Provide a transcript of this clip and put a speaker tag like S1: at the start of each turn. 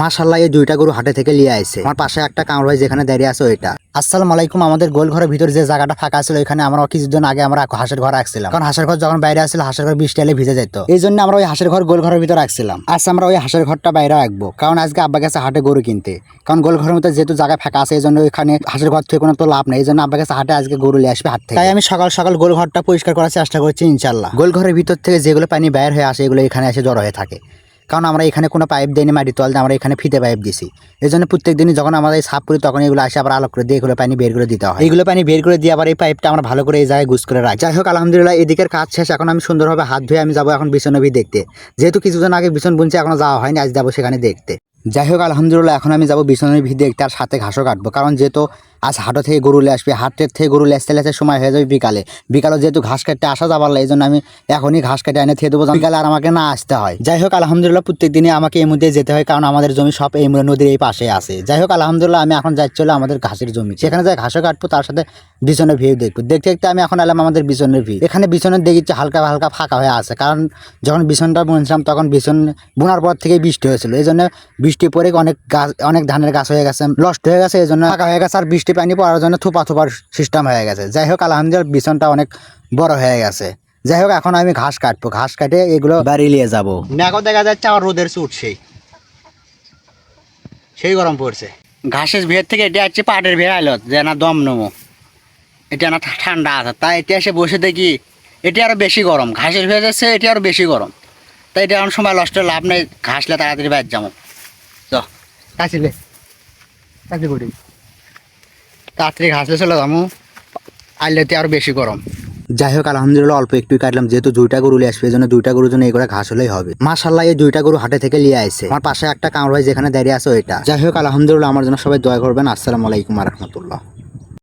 S1: মাশাল্লাহ এই দুইটা গরু হাটে থেকে লিয়ে আসে আমার পাশে একটা কামড় ভাই যেখানে দাঁড়িয়ে আছে, ওইটা। আসসালাম আলাইকুম, আমাদের গোল ঘরের ভিতরে যে জায়গাটা ফাঁকা ছিল এখানে আমরা কিছুদিন আগে আমরা হাঁসের ঘর রাখছিলাম। কারণ হাঁসের ঘর যখন বাইরে আসছিল, হাঁসের ঘর বৃষ্টি এলে ভিজে যেত। এই জন্য আমরা ওই হাঁসের ঘর গোল ঘরের ভিতরে রাখছিলাম। আজ আমরা ওই হাঁসের ঘরটা বাইরে রাখব। কারণ আজকে আব্বা গেছে হাটে গরু কিনতে। কারণ গোল ঘরের মধ্যে যেহেতু জায়গায় ফাঁকা আছে, এই জন্য ওইখানে হাঁসের ঘর থেকে কোনো তো লাভ নেই। এই জন্য আব্বা গেছে হাটে আজকে গরু নিয়ে আসবে হাট থেকে। তাই আমি সকাল সকাল গোল ঘরটা পরিষ্কার করার চেষ্টা করছি ইনশাল্লাহ গোল ঘরের ভিতর থেকে যেগুলো পানি বাইর হয়ে আসে, এগুলো এখানে এসে জড়ো হয়ে থাকে। কারণ আমরা এখানে কোনো পাইপ দিইনি মাটির তল আমরা এখানে ফিতে পাইপ দিছি। এই জন্য প্রত্যেক দিনই যখন আমাদের সাফ করি তখন এগুলো আসে আবার আলোক করে দিয়ে এগুলো পানি বের করে দিতে হয়। এইগুলো পানি বের করে দিয়ে আবার এই পাইপটা আমরা ভালো করে এই জায়গায় গুছ করে রাখি। যাই হোক, আলহামদুলিল্লাহ, এদিকের কাজ শেষ। এখন আমি সুন্দরভাবে হাত ধুয়ে আমি যাব এখন বিছনবি দেখতে। যেহেতু কিছুদিন আগে বিছন বুনছে, এখনও যাওয়া হয়নি, আজ যাব সেখানে দেখতে। যাই হোক, আলহামদুলিল্লাহ, এখন আমি যাব বিছনের ভি দেখতে আর সাথে ঘাসও কাটবো। কারণ যেহেতু আজ হাটো থেকে গরু আসবে, হাটের থেকে গরু লেসতে লেসতে সময় হয়ে যাবে বিকালে। বিকালে যেহেতু ঘাস কাটতে আসা যাবার এই জন্য আমি এখনই ঘাস কেটে এনে থেকে দেবো বিকালে আর আমাকে না আসতে হয়। যাই হোক, আলহামদুলিল্লাহ প্রত্যেক দিনই আমাকে এই মধ্যে যেতে হয়, কারণ আমাদের জমি সব এই নদীর এই পাশে আছে। যাই হোক, আলহামদুলিল্লাহ আমি এখন যাচ্ছি হলো আমাদের ঘাসের জমি। সেখানে যাই ঘাসও কাটবো, তার সাথে বিছনের ভিউ দেখব। দেখতে দেখতে আমি এখন এলাম আমাদের বিছনের ভিউ এখানে বিছনের দেখছি হালকা হালকা ফাঁকা হয়ে আছে, কারণ যখন বিছনটা বুনছিলাম তখন বিছন বোনার পর থেকেই বৃষ্টি হয়েছিল। এই জন্য বৃষ্টি পরে অনেক গাছ, অনেক ধানের গাছ হয়ে গেছে নষ্ট হয়ে গেছে, এই জন্য ফাঁকা হয়ে গেছে, আর বৃষ্টি পানি পড়ার জন্য থোপা থোপার সিস্টেম হয়ে গেছে। যাই হোক আলহামদুলিল্লাহ বিছনটা অনেক বড় হয়ে গেছে। যাই হোক এখন আমি ঘাস কাটবো। ঘাস কাটে এগুলো বাড়ি নিয়ে যাব। ম্যাগো দেখা যাচ্ছে আমার রোদের চুট সেই। সেই গরম পড়ছে। ঘাসের ভিড় থেকে এটা হচ্ছে পাটের ভিড় আইলো যে না দম নমো এটা না ঠান্ডা আছে তাই এটা এসে বসে দেখি এটা আরও বেশি গরম। ঘাসের ভিড় যাচ্ছে এটা আরও বেশি গরম। তাই এটা এখন সময় নষ্ট লাভ নেই ঘাসলে তাড়াতাড়ি বাইর যাব। চ। বে কাছে করি। তাড়াতাড়ি ঘাসলে চলে যাব। আইলেতে আরও বেশি গরম। যাই হোক, আলহামদুলিল্লাহ অল্প একটু কাটলাম, যেহেতু দুইটা গরু নিয়ে আসবে, এই জন্য দুইটা গরুর জন্য এই করে ঘাস হলেই হবে। মাসাল্লাহ এই দুইটা গরু হাটে থেকে নিয়ে আসে আমার পাশে একটা কামড় ভাই যেখানে দাঁড়িয়ে আছে ওইটা। যাই হোক, আলহামদুলিল্লাহ, আমার জন্য সবাই দয়া করবেন। আসসালামু আলাইকুম রহমতুল্লাহ।